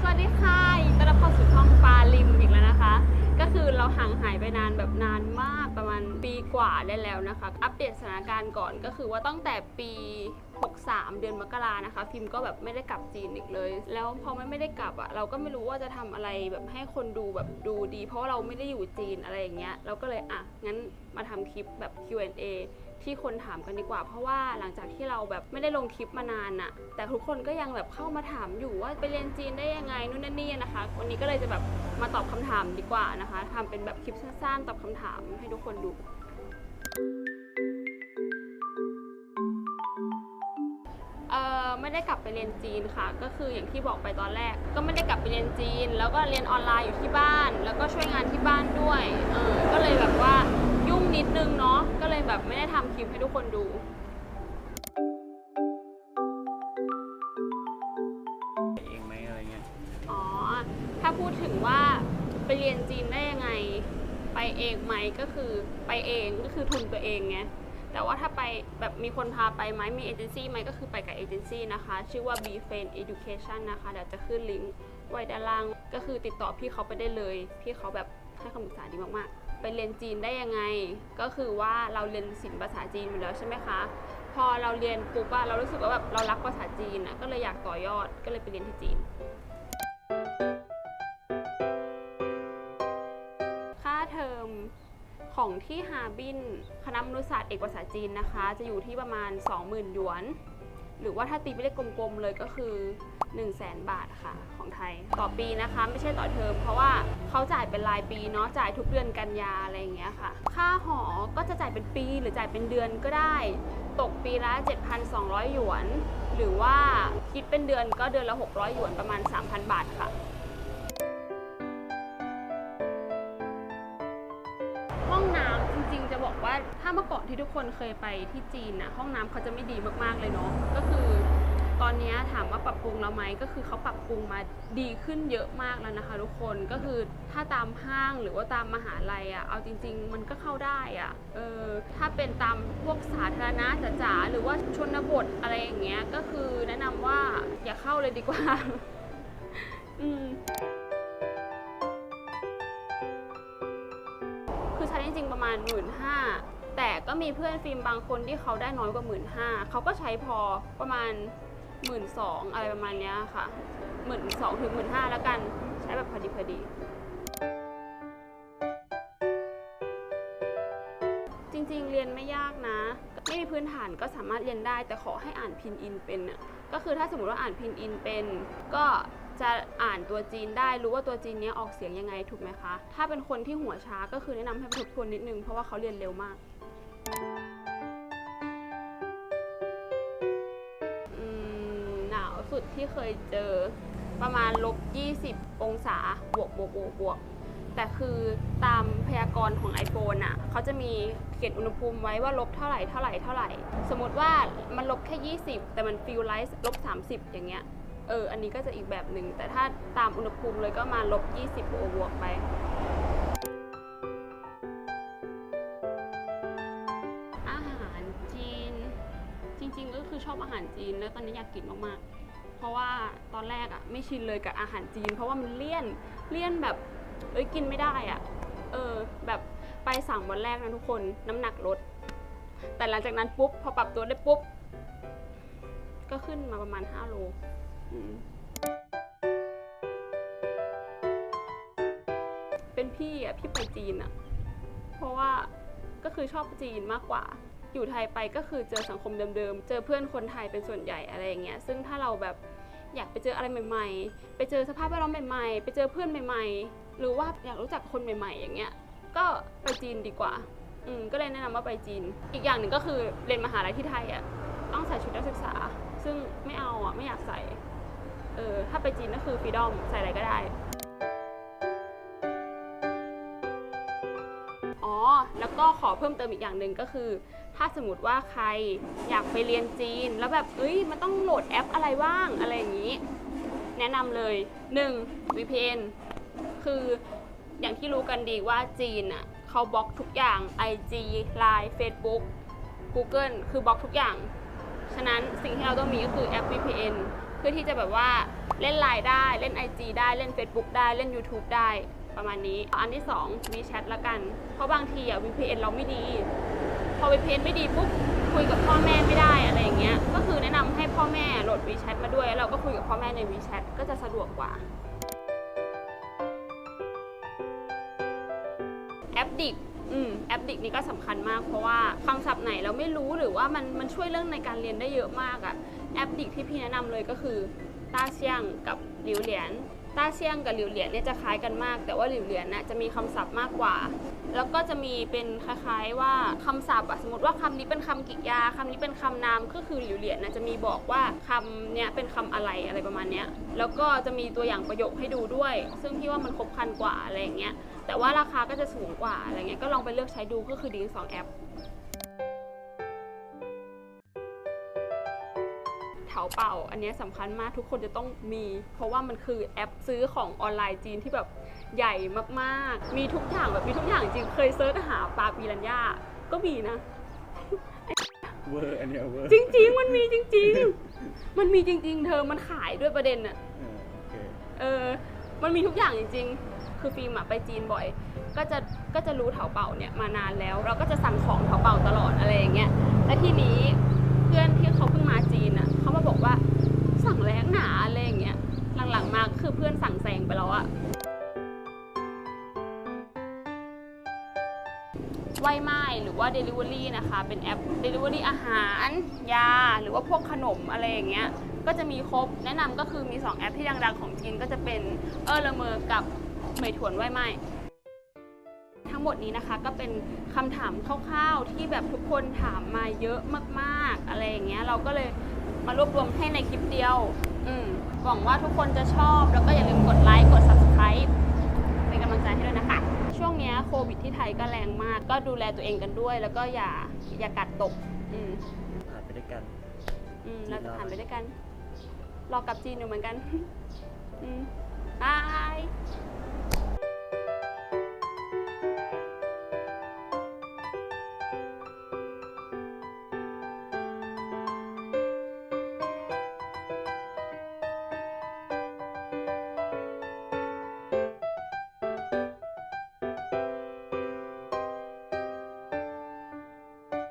สวัสดีค่ะยินดีต้อนรับเข้าสู่ช่องปลาลิมอีกแล้วนะคะ ก็คือเราห่างหายไปนานแบบนานมาก ประมาณปีกว่าได้แล้วนะคะ อัปเดตสถานการณ์ก่อนก็คือว่าตั้งแต่ปี 63 เดือนมกรานะคะฟิล์มก็แบบไม่ได้กลับจีนอีกเลย แล้วพอมันไม่ได้กลับอะ่ะเราก็ไม่รู้ว่าจะทำอะไรแบบให้คนดูแบบดูดี เพราะเราไม่ได้อยู่จีนอะไรอย่างเงี้ยเราก็เลยอะงั้นมาทำคลิปแบบ Q&A ที่คนถามกันดีกว่า เพราะว่าหลังจากที่เราแบบไม่ได้ลงคลิปมานานน่ะแต่ทุกคนก็ยังแบบเข้ามาถามอยู่ว่าไปเรียนจีนได้ยังไงนู่นนั่นนี่นะคะ วันนี้ก็เลยจะแบบมาตอบคำถามดีกว่านะคะทำเป็นแบบคลิปสั้นๆตอบคำถามให้ทุกคนดู เอ่อไม่ได้กลับไปเรียนจีนค่ะ ก็คืออย่างที่บอกไปตอนแรก ก็ไม่ได้กลับไปเรียนจีน แล้วก็เรียนออนไลน์อยู่ที่บ้าน แล้วก็ช่วยงานที่บ้านด้วยเออก็เลยแบบว่ายุ่งนิดนึงเนาะก็เลยแบบไม่ได้ทำคลิปให้ทุกคนดู เองไหมอะไรเงี้ย อ๋อ ถ้าพูดถึงว่าไปเรียนจีนได้ยังไงไป เองไหมก็คือไปเองก็คือทุนตัวเองไงแต่ว่าถ้าไปแบบมีคนพาไปไหมมีเอเจนซี่ไหมก็คือไปกับเอเจนซี่นะคะ ชื่อว่า b f r i e n d Education นะคะเดี๋ยวจะขึ้นลิงก์ไว้ด้านล่าง ก็คือติดต่อพี่เขาไปได้เลย พี่เขาแบบให้คำปรึกษาดีมากๆ ไปเรียนจีนได้ยังไง ก็คือว่าเราเรียนศิลป์ภาษาจีนอยู่แล้วใช่ไหมคะ พอเราเรียนปุ๊บอะเรารู้สึกว่าแบบเรารักภาษาจีนอะก็เลยอยากต่อยอดก็เลยไปเรียนที่จีน ของที่ฮาร์บินคณะมนุษยศาสตร์เอกภาษาจีนนะคะ จะอยู่ที่ประมาณ 20,000 หยวน หรือว่าถ้าตีไปเลขกลมๆเลยก็คือ1 0 0 0 0แบาทค่ะของไทย ต่อปีนะคะ ไม่ใช่ต่อเทอม เพราะว่าเขาจ่ายเป็นรายปีเนาะจ่ายทุกเดือนกันยาอะไรอย่างเงี้ยค่ะ ค่าหอก็จะจ่ายเป็นปีหรือจ่ายเป็นเดือนก็ได้ ตกปีละ 7,200 หยวน หรือว่าคิดเป็นเดือนก็เดือนละ 600 หยวนประมาณ 3,000 บาทค่ะ ห้องน้ำจริงๆ จะบอกว่าถ้าเมื่อก่อนที่ทุกคนเคยไปที่จีนนะห้องน้ำเขาจะไม่ดีมากๆเลยเนาะก็คือ ตอนนี้ถามว่าปรับปรุงแล้วไหมก็คือเขาปรับปรุงมาดีขึ้นเยอะมากแล้วนะคะ ทุกคนก็คือถ้าตามห้างหรือว่าตามมหาลัยอะ่ะเอาจริง ๆ มันก็เข้าได้อะ่ะเออถ้าเป็นตามพวกสาธารณะจ๋าๆหรือว่าชนบทอะไรอย่างเงี้ยก็คือแนะนำว่าอย่าเข้าเลยดีกว่า อืม คือใช้จริงๆประมาณ 1 5ื่นแต่ก็มีเพื่อนฟิล์มบางคนที่เขาได้น้อยกว่า 1 5ื่นเขาก็ใช้พอประมาณ 1 2ื่นอะไรประมาณเนี้ยค่ะหมื่นสองถึงหมื่นห้าแล้วกันใช้แบบพอดีพอดี จริงๆเรียนไม่ยากนะ ไม่มีพื้นฐานก็สามารถเรียนได้ แต่ขอให้อ่านพินอินเป็นน่ะก็คือถ้าสมมติว่าอ่านพินอินเป็นก็ จะอ่านตัวจีนได้รู้ว่าตัวจีนเนี้ยออกเสียงยังไงถูกไหมคะ ถ้าเป็นคนที่หัวช้าก็คือแนะนำให้ไปทบทวนนิดนึง เพราะว่าเขาเรียนเร็วมากอืมหนาวสุดที่เคยเจอประมาณลบ 20 องศาบวกบวกบวกบวกแต่คือตามพยากรณ์ของ iPhone อะเขาจะมีเขียนอุณหภูมิไว้ว่าลบเท่าไหร่เท่าไหร่เท่าไหร่ สมมติว่ามันลบแค่ 20 แต่มันฟีลไลท์ลบ 30 อย่างเงี้ย เออ อันนี้ก็จะอีกแบบหนึ่ง แต่ถ้าตามอุณหภูมิเลยก็มาลบ 20บวกบวกไป อาหารจีน จริง ๆ ก็คือชอบอาหารจีน แล้วตอนนี้อยากกินมากๆ เพราะว่าตอนแรกอะไม่ชินเลยกับอาหารจีน เพราะว่ามันเลี่ยน เลี่ยนแบบ เอ้ยกินไม่ได้อะเออ แบบไปสั่งวันแรกนะทุกคน น้ำหนักลด แต่หลังจากนั้นปุ๊บ พอปรับตัวได้ปุ๊บ ก็ขึ้นมาประมาณ 5 โล เป็นพี่อะพี่ไปจีนอะ เพราะว่าก็คือชอบจีนมากกว่า อยู่ไทยไปก็คือเจอสังคมเดิมๆ เจอเพื่อนคนไทยเป็นส่วนใหญ่อะไรอย่างเงี้ย ซึ่งถ้าเราแบบอยากไปเจออะไรใหม่ ๆ ไปเจอสภาพแวดล้อมใหม่ๆ ไปเจอเพื่อนใหม่ ๆ หรือว่าอยากรู้จักคนใหม่ ๆ อย่างเงี้ย ก็ไปจีนดีกว่า อืม ก็เลยแนะนำว่าไปจีน อีกอย่างหนึ่งก็คือเรียนมหาลัยที่ไทยอะ ต้องใส่ชุดนักศึกษา ซึ่งไม่เอาอะ ไม่อยากใส่ เออถ้าไปจีนก็คือฟรีดอมใส่อะไรก็ได้ อ๋อ แล้วก็ขอเพิ่มเติมอีกอย่างหนึ่งก็คือ ถ้าสมมติว่าใครอยากไปเรียนจีน แล้วแบบเอ้ยมันต้องโหลดแอปอะไรบ้างอะไรอย่างนี้ แนะนำเลย 1. VPN คืออย่างที่รู้กันดีว่าจีนอะเขาบล็อกทุกอย่าง IG Line Facebook Google คือบล็อกทุกอย่าง ฉะนั้นสิ่งที่เราต้องมีก็คือแอป VPN เพื่อที่จะแบบว่าเล่นไลน์ได้เล่น IG ได้เล่น Facebook ได้เล่น YouTube ได้ประมาณนี้ อันที่2 WeChat ละกัน เพราะบางทีอะ VPN เราไม่ดี พอ VPN ไม่ดีปุ๊บคุยกับพ่อแม่ไม่ได้อะไรอย่างเงี้ย ก็คือแนะนำให้พ่อแม่โหลด WeChat มาด้วย แล้วเราก็คุยกับพ่อแม่ใน WeChat ก็จะสะดวกกว่า แอปดิกอืมแอปดิกนี่ก็สำคัญมากเพราะว่าคำศัพท์ไหนเราไม่รู้หรือว่ามันมันช่วยเรื่องในการเรียนได้เยอะมากอะ แอปดิกที่พี่แนะนำเลยก็คือต้าเซียงกับหลิวเหรียญต้าเซียงกับหลิวเหรียญเนี่ยจะคล้ายกันมาก แต่ว่าหลิวเหรียญน่ะจะมีคำศัพท์มากกว่า แล้วก็จะมีเป็นคล้ายๆว่าคำศัพท์อะสมมติว่าคำนี้เป็นคำกริยาคำนี้เป็นคำนามก็คือหลิวเหรียญน่ะจะมีบอกว่าคำเนี่ยเป็นคำอะไรอะไรประมาณเนี้ยแล้วก็จะมีตัวอย่างประโยคให้ดูด้วย ซึ่งพี่ว่ามันครบครันกว่าอะไรอย่างเงี้ยแต่ว่าราคาก็จะสูงกว่าอะไรเงี้ยก็ลองไปเลือกใช้ดูก็คือดีสองแอป เถาเป่า อันเนี้ยสำคัญมากทุกคนจะต้องมี เพราะว่ามันคือแอปซื้อของออนไลน์จีนที่แบบใหญ่มากๆ มีทุกอย่างแบบมีทุกอย่างจริงเคยเซิร์ชหาปลาปีรันย่าก็มีนะ เวอร์อันเนี้ยเวอร์จริง ๆ มันมีจริง ๆ มันมีจริง ๆ เธอมันขายด้วยประเด็นอะเออโอเคเออ มันมีทุกอย่างจริง ๆ คือฟิล์มอะไปจีนบ่อย ก็จะก็จะรู้เถาเป่าเนี่ยมานานแล้ว เราก็จะสั่งของเถาเป่าตลอดอะไรอย่างเงี้ยและทีนี้เพื่อน Delivery นะคะ เป็นแอป Delivery อาหาร ยา หรือว่าพวกขนมอะไรอย่างเงี้ย ก็จะมีครบ แนะนำก็คือมี 2 แอปที่ดังๆของจีนก็จะเป็นเออละเมอกับเหมยถวนไวไม้ทั้งหมดนี้นะคะก็เป็นคำถามคร่าวๆ ที่แบบทุกคนถามมาเยอะมากๆ อะไรอย่างเงี้ย เราก็เลยมารวบรวมให้ในคลิปเดียว อืมหวังว่าทุกคนจะชอบ แล้วก็อย่าลืมกดไลค์ กด subscribe เป็นกำลังใจให้ด้วยนะคะ ช่วงเนี้ยโควิดที่ไทยก็แรงมาก ก็ดูแลตัวเองกันด้วย แล้วก็อย่าอย่ากัดตก อืมผ่านไปด้วยกัน อืมเราจะผ่านไปด้วยกัน รอกลับจีนอยู่เหมือนกัน อืมบาย